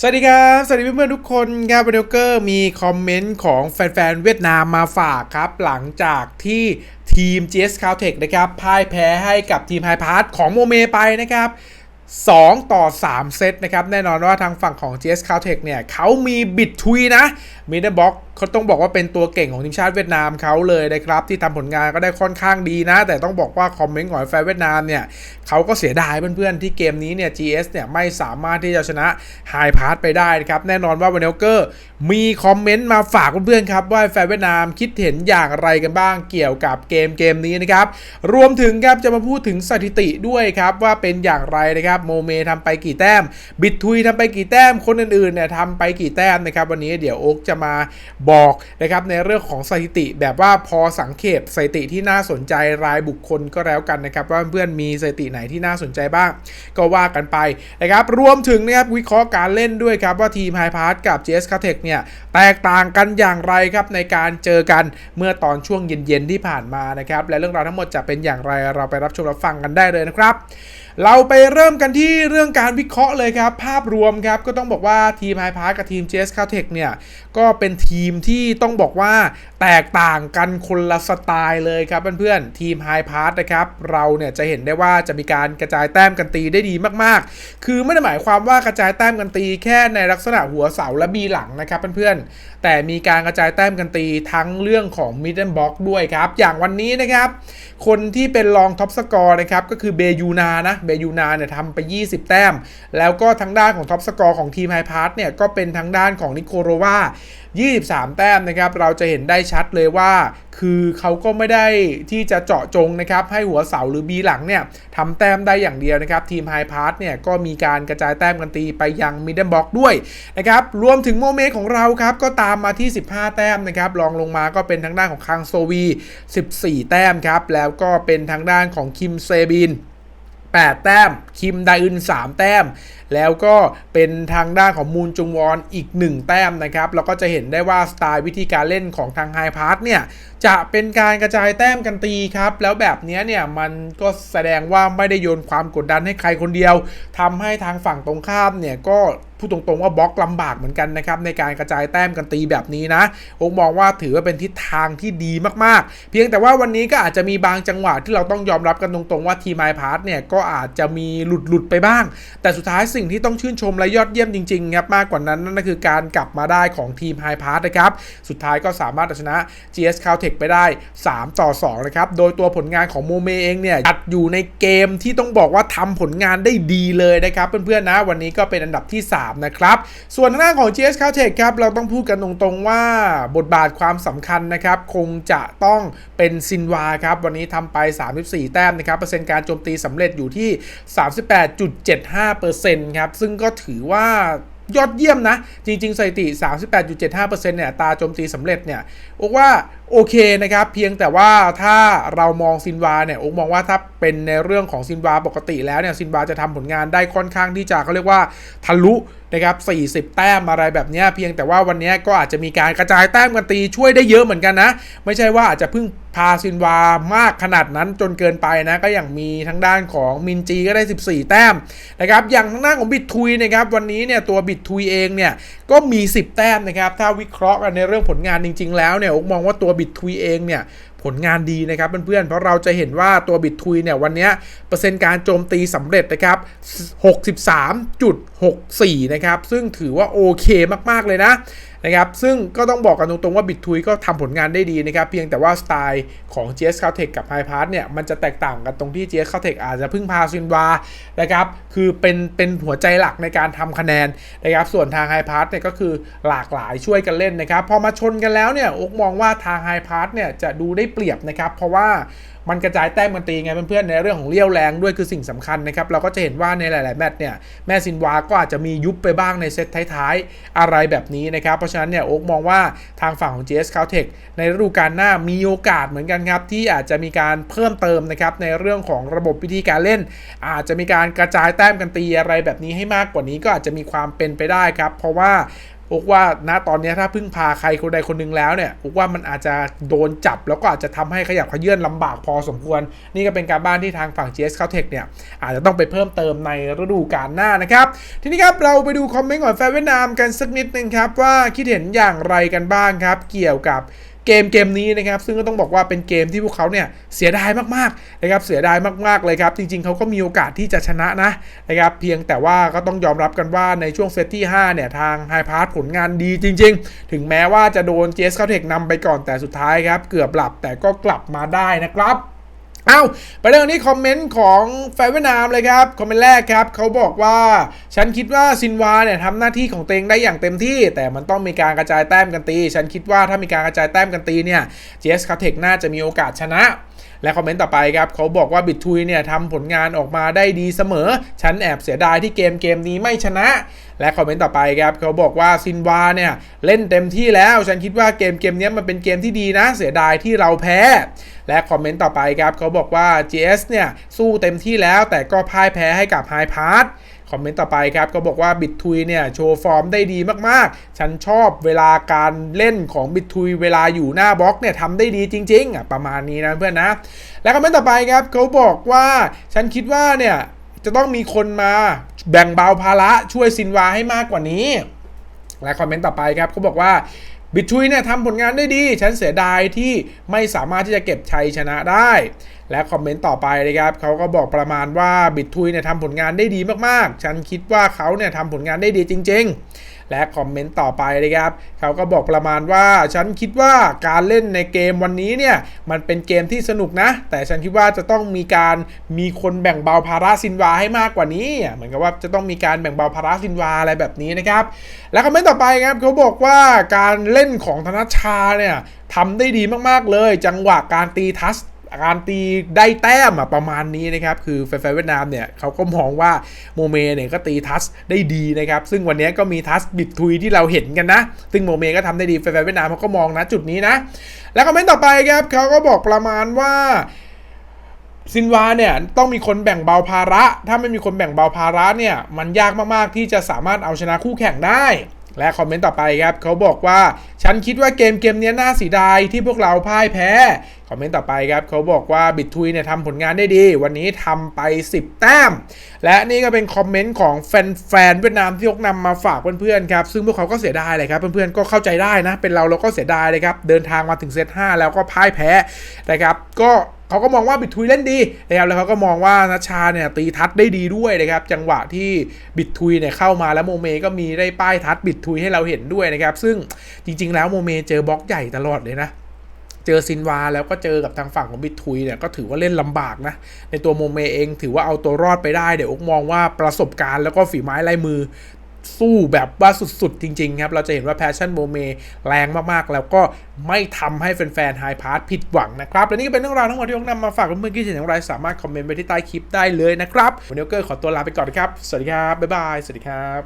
สวัสดีครับ สวัสดีเพื่อนๆทุกคนครับวันนี้ก็มีคอมเมนต์ของแฟนๆเวียดนามมาฝากครับ หลังจากที่ทีม GS Caltech นะครับพ่ายแพ้ให้กับทีมไฮพาร์ทของโมเมไปนะครับ 2 ต่อ 3 เซตนะครับ แน่นอนว่าทางฝั่งของ GS Caltech เนี่ยเขามีบิดทุยนะมิดเดิลบ็อกเขาต้องบอกว่าเป็นตัวเก่งของทีมชาติเวียดนามเขาเลยนะครับ ที่ทำผลงานก็ได้ค่อนข้างดีนะ แต่ต้องบอกว่าคอมเมนต์ของแฟนเวียดนามเนี่ยเขาก็เสียดายเพื่อนๆที่เกมนี้เนี่ย GS เนี่ยไม่สามารถที่จะชนะไฮพาร์ทไปได้นะครับ แน่นอนว่าวันนี้เกอร์มีคอมเมนต์มาฝากเพื่อนๆครับ ว่าแฟนเวียดนามคิดเห็นอย่างไรกันบ้างเกี่ยวกับเกมเกมนี้นะครับรวมถึงครับจะมาพูดถึงสถิติด้วยครับว่าเป็นอย่างไรนะครับโมเมทำไปกี่แต้ม บิดทุยทำไปกี่แต้มคนอื่นๆเนี่ยทำไปกี่แต้มนะครับวันนี้เดี๋ยวโอ๊กจะมาบอกนะครับในเรื่องของสถิติแบบว่าพอสังเกตสถิติที่น่าสนใจรายบุคคลก็แล้วกันนะครับ ว่าเพื่อนมีสถิติไหนที่น่าสนใจบ้าง ก็ว่ากันไปนะครับรวมถึงนะครับวิเคราะห์การเล่นด้วยครับว่าทีมไฮพาร์ทกับ GS c a t e c h เนี่ยแตกต่างกันอย่างไรครับในการเจอกันเมื่อตอนช่วงเย็นๆที่ผ่านมานะครับและเรื่องราวทั้งหมดจะเป็นอย่างไรเราไปรับชมรับฟังกันได้เลยนะครับเราไปเริ่มกันที่เรื่องการวิเคราะห์เลยครับ ภาพรวมครับ ก็ต้องบอกว่าทีมไฮพาร์กับทีม GS c a t e c h เนี่ย ก็เป็นทีมที่ต้องบอกว่าแตกต่างกันคนละสไตล์เลยครับเพื่อนๆ ทีมไฮพาร์นะครับ เราเนี่ยจะเห็นได้ว่าจะมีการกระจายแต้มกันตีได้ดีมากๆ คือไม่ได้หมายความว่ากระจายแต้มกันตี แค่ในลักษณะหัวเสาและบีหลังนะครับเพื่อนๆ แต่มีการกระจายแต้มกันตีทั้งเรื่องของมิดเดิลบ็อกด้วยครับ อย่างวันนี้นะครับ คนที่เป็นรองท็อปสกอร์นะครับก็คือเบยูนานะเบยูนาเนี่ยทำไป 20 แต้ม แล้วก็ทางด้านของท็อปสกอร์ของทีมไฮพาร์เนี่ยก็เป็นทางด้านของนิโคโรวา23 แต้มนะครับ เราจะเห็นได้ชัดเลยว่า คือเขาก็ไม่ได้ที่จะเจาะจงนะครับ ให้หัวเสาหรือบีหลังเนี่ยทำแต้มได้อย่างเดียวนะครับ ทีมไฮพาร์เนี่ยก็มีการกระจายแต้มกันตีไปยังมิดเดิลบ็อกด้วยนะครับ รวมถึงโมเมของเราครับ ก็ตามมาที่ 15 แต้มนะครับรองลงมาก็เป็นทางด้านของคังโซวี 14 แต้มครับ แล้วก็เป็นทางด้านของคิมเซบิน 8 แต้ม คิมไดอึน 3 แต้ม แล้วก็เป็นทางด้านของมูนจุงวอนอีก 1 แต้มนะครับ แล้วก็จะเห็นได้ว่าสไตล์วิธีการเล่นของทางไฮพาร์ทเนี่ย จะเป็นการกระจายแต้มกันตีครับ แล้วแบบนี้เนี่ย มันก็แสดงว่าไม่ได้โยนความกดดันให้ใครคนเดียวทำให้ทางฝั่งตรงข้ามเนี่ยก็ พูดตรงๆว่าบล็อกลำบากเหมือนกันนะครับในการกระจายแต้มกันตีแบบนี้นะผมมองว่าถือว่าเป็นทิศทางที่ดีมากๆ เพียงแต่ว่าวันนี้ก็อาจจะมีบางจังหวะที่เราต้องยอมรับกันตรงๆว่าทีมไมพาร์ทเนี่ยก็อาจจะมีหลุดหลุดไปบ้าง แต่สุดท้ายสิ่งที่ต้องชื่นชมและยอดเยี่ยมจริงๆครับมากกว่านั้นนั่นก็คือการกลับมาได้ของทีมไฮพาร์ทนะครับสุดท้ายก็สามารถชนะ GS Caltech ไปได้ 3 ต่อ 2 นะครับ โดยตัวผลงานของโมเมเองเนี่ยจัดอยู่ในเกมที่ต้องบอกว่าทำผลงานได้ดีเลยนะครับ เพื่อนๆนะวันนี้ก็เป็นอันดับที่ 3นะครับ ส่วนทางด้านของ GS Caltech ครับเราต้องพูดกันตรงๆว่าบทบาทความสำคัญนะครับ คงจะต้องเป็นซินวาครับ วันนี้ทำไป 34 แต้มนะครับ เปอร์เซ็นต์การโจมตีสำเร็จอยู่ที่ 38.75%ครับ ซึ่งก็ถือว่ายอดเยี่ยมนะ จริง ๆ สถิติ 38.75%เนี่ยตาโจมตีสำเร็จเนี่ยโอกว่าโอเคนะครับ เพียงแต่ว่าถ้าเรามองซินวาเนี่ยโอกมองว่าถ้าเป็นในเรื่องของซินวาปกติแล้วเนี่ยซินวาจะทำผลงานได้ค่อนข้างที่จะเขาเรียกว่าทะลุ นะครับ 40 แต้มอะไรแบบนี้เพียงแต่ว่าวันนี้ก็อาจจะมีการกระจายแต้มกันตีช่วยได้เยอะเหมือนกันนะ ไม่ใช่ว่าอาจจะพึ่งพาซินวามากขนาดนั้นจนเกินไปนะ ก็อย่างมีทั้งด้านของมินจีก็ได้ 14 แต้มนะครับอย่างทางด้านของบิดทุยนะครับวันนี้เนี่ยตัวบิดทุยเองเนี่ยก็มี 10 แต้มนะครับถ้าวิเคราะห์กันในเรื่องผลงานจริง ๆ แล้วเนี่ยอกมองว่าตัวบิดทุยเองเนี่ย ผลงานดีนะครับเพื่อนๆ เพราะเราจะเห็นว่าตัวบิตทุยเนี่ยวันนี้เปอร์เซ็นต์การโจมตีสำเร็จนะครับ 63.64 นะครับ ซึ่งถือว่าโอเคมากๆเลยนะ นะครับ ซึ่งก็ต้องบอกกันตรงๆว่าบิตทุยก็ทำผลงานได้ดีนะครับ เพียงแต่ว่าสไตล์ของ GS Caltech กับ h i p a s เนี่ย มันจะแตกต่างกันตรงที่ GS Caltech อาจจะพึ่งพาซินวานะครับ คือเป็นเป็นหัวใจหลักในการทำคะแนนนะครับ ส่วนทาง h i p a s เนี่ยก็คือหลากหลายช่วยกันเล่นนะครับ พอมาชนกันแล้วเนี่ยอกมองว่าทาง h i p a s เนี่ยจะดูได้เปรียบนะครับ เพราะว่า มันกระจายแต้มกันตีไงเพื่อนๆในเรื่องของเลี้ยวแรงด้วยคือสิ่งสำคัญนะครับเราก็จะเห็นว่าในหลาย ๆ แมตช์เนี่ยแม่ซินวาก็อาจจะมียุบไปบ้างในเซตท้ายๆ อะไรแบบนี้นะครับ เพราะฉะนั้นเนี่ยโอ๊กมองว่าทางฝั่งของ GS Caltech ในฤดูกาลหน้ามีโอกาสเหมือนกันครับ ที่อาจจะมีการเพิ่มเติมนะครับในเรื่องของระบบวิธีการเล่น อาจจะมีการกระจายแต้มกันตีอะไรแบบนี้ให้มากกว่านี้ก็อาจจะมีความเป็นไปได้ครับ เพราะว่า อุกว่าณตอนนี้ถ้าพึ่งพาใครคนใดคนหนึ่งแล้วเนี่ยอุกว่ามันอาจจะโดนจับแล้วก็อาจจะทำให้ขยับขยื่นลำบากพอสมควร นี่ก็เป็นการบ้านที่ทางฝั่ง GS c a l t e c h เนี่ยอาจจะต้องไปเพิ่มเติมในฤดูกาลหน้านะครับ ทีนี้ครับเราไปดูคอมเมนต์ของแฟนเวียดนามกันสักนิดนึงครับว่าคิดเห็นอย่างไรกันบ้างครับ เกี่ยวกับ เกมเกมนี้นะครับ ซึ่งก็ต้องบอกว่าเป็นเกมที่พวกเขาเนี่ยเสียดายมากๆนะครับเสียดายมากๆเลยครับ จริงๆเขาก็มีโอกาสที่จะชนะนะนะครับเพียงแต่ว่าก็ต้องยอมรับกันว่าในช่วงเซตที่ 5 เนี่ย ทางไฮพาร์ผลงานดีจริง ๆ ถึงแม้ว่าจะโดนเจสเข้าเทคนำไปก่อนแต่สุดท้ายครับ เกือบหลับแต่ก็กลับมาได้นะครับ เอาไปเรื่องนี้คอมเมนต์ของแฟนเวียดนามเลยครับ คอมเมนต์แรกครับเขาบอกว่า ฉันคิดว่าซินวาเนี่ยทำหน้าที่ของตัวเตงได้อย่างเต็มที่ แต่มันต้องมีการกระจายแต้มกันตี ฉันคิดว่าถ้ามีการกระจายแต้มกันตีเนี่ยเจสคาเทคน่าจะมีโอกาสชนะ และคอมเมนต์ต่อไปครับเขาบอกว่าบิททุยเนี่ยทำผลงานออกมาได้ดีเสมอ ฉันแอบเสียดายที่เกมเกมนี้ไม่ชนะ และคอมเมนต์ต่อไปครับเขาบอกว่าซินวาเนี่ยเล่นเต็มที่แล้วฉันคิดว่าเกมเกมนี้มันเป็นเกมที่ดีนะ เสียดายที่เราแพ้ และคอมเมนต์ต่อไปครับเขาบอกว่า GS เนี่ยสู้เต็มที่แล้วแต่ก็พ่ายแพ้ให้กับ High p a s คอมเมนต์ต่อไปครับก็บอกว่าบิททุยเนี่ยโชว์ฟอร์มได้ดีมากๆ ฉันชอบเวลาการเล่นของบิททุยเวลาอยู่หน้าบล็อกเนี่ยทำได้ดีจริงๆอะประมาณนี้นะเพื่อนนะ และคอมเมนต์ต่อไปครับเขาบอกว่าฉันคิดว่าเนี่ยจะต้องมีคนมาแบ่งเบาภาระช่วยซินวาให้มากกว่านี้ และคอมเมนต์ต่อไปครับเขาบอกว่าบิททุยเนี่ยทำผลงานได้ดี ฉันเสียดายที่ไม่สามารถที่จะเก็บชัยชนะได้ และคอมเมนต์ต่อไปนะครับเขาก็บอกประมาณว่าบิททุยเนี่ยทำผลงานได้ดีมากๆ ฉันคิดว่าเขาเนี่ยทำผลงานได้ดีจริง ๆ และคอมเมนต์ต่อไปนะครับเขาก็บอกประมาณว่าฉันคิดว่าการเล่นในเกมวันนี้เนี่ยมันเป็นเกมที่สนุกนะ แต่ฉันคิดว่าจะต้องมีการมีคนแบ่งเบาภาระซินวาให้มากกว่านี้ เหมือนกับว่าจะต้องมีการแบ่งเบาภาระซินวาอะไรแบบนี้นะครับและคอมเมนต์ต่อไปครับเขาบอกว่าการเล่นของธนชชาเนี่ยทำได้ดีมากๆเลย จังหวะการตีทัช การตีได้แต้มอะประมาณนี้นะครับ คือแฟนๆเวียดนามเนี่ยเขาก็มองว่าโมเมเนี่ยก็ตีทัชได้ดีนะครับ ซึ่งวันนี้ก็มีทัชบิดทุยที่เราเห็นกันนะ ซึ่งโมเมก็ทำได้ดีแฟนๆเวียดนามเขาก็มองนะจุดนี้นะ แล้วคอมเมนต์ต่อไปครับเขาก็บอกประมาณว่าซินวาเนี่ยต้องมีคนแบ่งเบาภาระ ถ้าไม่มีคนแบ่งเบาภาระเนี่ยมันยากมากๆที่จะสามารถเอาชนะคู่แข่งได้ และคอมเมนต์ต่อไปครับเขาบอกว่า ฉันคิดว่าเกมเกมนี้น่าเสียดายที่พวกเราพ่ายแพ้ คอมเมนต์ต่อไปครับเขาบอกว่าบิททุยเนี่ยทำผลงานได้ดี วันนี้ทำไป 10 แต้ม และนี่ก็เป็นคอมเมนต์ของแฟนๆเวียดนามที่ยกนำมาฝากเพื่อนๆครับ ซึ่งพวกเขาก็เสียดายเลยครับ เพื่อนๆก็เข้าใจได้นะ เป็นเราเราก็เสียดายเลยครับเดินทางมาถึงเซต5แล้วก็พ่ายแพ้นะครับก็ เขาก็มองว่าบิดทุยเล่นดีนะครับแล้วเขาก็มองว่านัชชาเนี่ยตีทัดได้ดีด้วยนะครับจังหวะที่บิดทุยเนี่ยเข้ามาแล้วโมเมก็มีได้ป้ายทัดบิดทุยให้เราเห็นด้วยนะครับซึ่งจริง ๆ แล้วโมเมเจอบล็อกใหญ่ตลอดเลยนะเจอซินวาแล้วก็เจอกับทางฝั่งของบิททุยเนี่ยก็ถือว่าเล่นลำบากนะ ในตัวโมเมเองถือว่าเอาตัวรอดไปได้ เดี๋ยวอกมองว่าประสบการณ์แล้วก็ฝีไม้ลายมือ สู้แบบว่าสุด ๆ จริง ๆ ครับ เราจะเห็นว่าแพชชั่นโมเมแรงมากๆ แล้วก็ไม่ทำให้แฟนๆไฮพาร์ทผิดหวังนะครับ และนี่ก็เป็นเรื่องราวทั้งหมดที่ผมนำมาฝากเพื่อนๆคิดเห็นอย่างไร สามารถคอมเมนต์ไปที่ใต้คลิปได้เลยนะครับวันนี้ก็ขอตัวลาไปก่อนครับ สวัสดีครับ บ๊ายบาย สวัสดีครับ